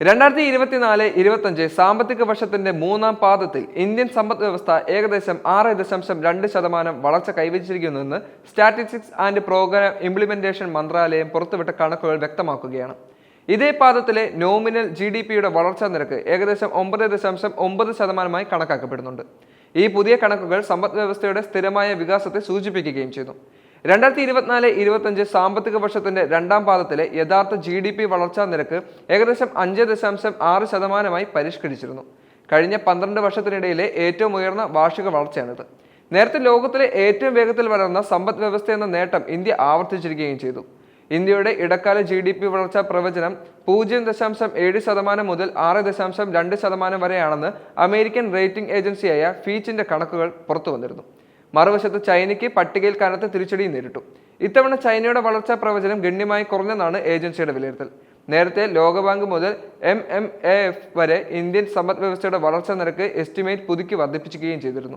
രണ്ടായിരത്തി ഇരുപത്തിനാല് ഇരുപത്തഞ്ച് സാമ്പത്തിക വർഷത്തിന്റെ മൂന്നാം പാദത്തിൽ ഇന്ത്യൻ സമ്പദ് വ്യവസ്ഥ ഏകദേശം ആറ് ദശാംശം രണ്ട് ശതമാനം വളർച്ച കൈവരിച്ചിരിക്കുന്നുവെന്ന് സ്റ്റാറ്റിസ്റ്റിക്സ് ആൻഡ് പ്രോഗ്രാം ഇംപ്ലിമെന്റേഷൻ മന്ത്രാലയം പുറത്തുവിട്ട കണക്കുകൾ വ്യക്തമാക്കുകയാണ്. ഇതേ പാദത്തിലെ നോമിനൽ ജി ഡി പിയുടെ വളർച്ചാ നിരക്ക് ഏകദേശം ഒമ്പത് ദശാംശം ഒമ്പത് ശതമാനമായി കണക്കാക്കപ്പെടുന്നുണ്ട്. ഈ പുതിയ കണക്കുകൾ സമ്പദ് വ്യവസ്ഥയുടെ സ്ഥിരമായ വികാസത്തെ സൂചിപ്പിക്കുകയും ചെയ്തു. രണ്ടായിരത്തി ഇരുപത്തിനാല് ഇരുപത്തഞ്ച് സാമ്പത്തിക വർഷത്തിന്റെ രണ്ടാം പാദത്തിലെ യഥാർത്ഥ ജി ഡി പി വളർച്ചാ നിരക്ക് ഏകദേശം അഞ്ച് ദശാംശം ആറ് ശതമാനമായി പരിഷ്കരിച്ചിരുന്നു. കഴിഞ്ഞ പന്ത്രണ്ട് വർഷത്തിനിടയിലെ ഏറ്റവും ഉയർന്ന വാർഷിക വളർച്ചയാണിത്. നേരത്തെ ലോകത്തിലെ ഏറ്റവും വേഗത്തിൽ വളർന്ന സമ്പദ് വ്യവസ്ഥ എന്ന നേട്ടം ഇന്ത്യ ആവർത്തിച്ചിരിക്കുകയും ചെയ്തു. ഇന്ത്യയുടെ ഇടക്കാല ജി ഡി പി വളർച്ചാ പ്രവചനം പൂജ്യം ദശാംശം ഏഴ് ശതമാനം മുതൽ ആറ് ദശാംശം രണ്ട് ശതമാനം വരെയാണെന്ന് അമേരിക്കൻ റേറ്റിംഗ് ഏജൻസിയായ ഫീച്ചിന്റെ കണക്കുകൾ പുറത്തു വന്നിരുന്നു മറുവശത്ത് ചൈനയ്ക്ക് പട്ടികയിൽ കനത്ത തിരിച്ചടി നേരിട്ടു. ഇത്തവണ ചൈനയുടെ വളർച്ചാ പ്രവചനം ഗണ്യമായി കുറഞ്ഞെന്നാണ് ഏജൻസിയുടെ വിലയിരുത്തൽ. നേരത്തെ ലോകബാങ്ക് മുതൽ എം എം എ എഫ് വരെ ഇന്ത്യൻ സമ്പദ് വ്യവസ്ഥയുടെ വളർച്ചാ നിരക്ക് എസ്റ്റിമേറ്റ് പുതുക്കി വർദ്ധിപ്പിക്കുകയും ചെയ്തിരുന്നു.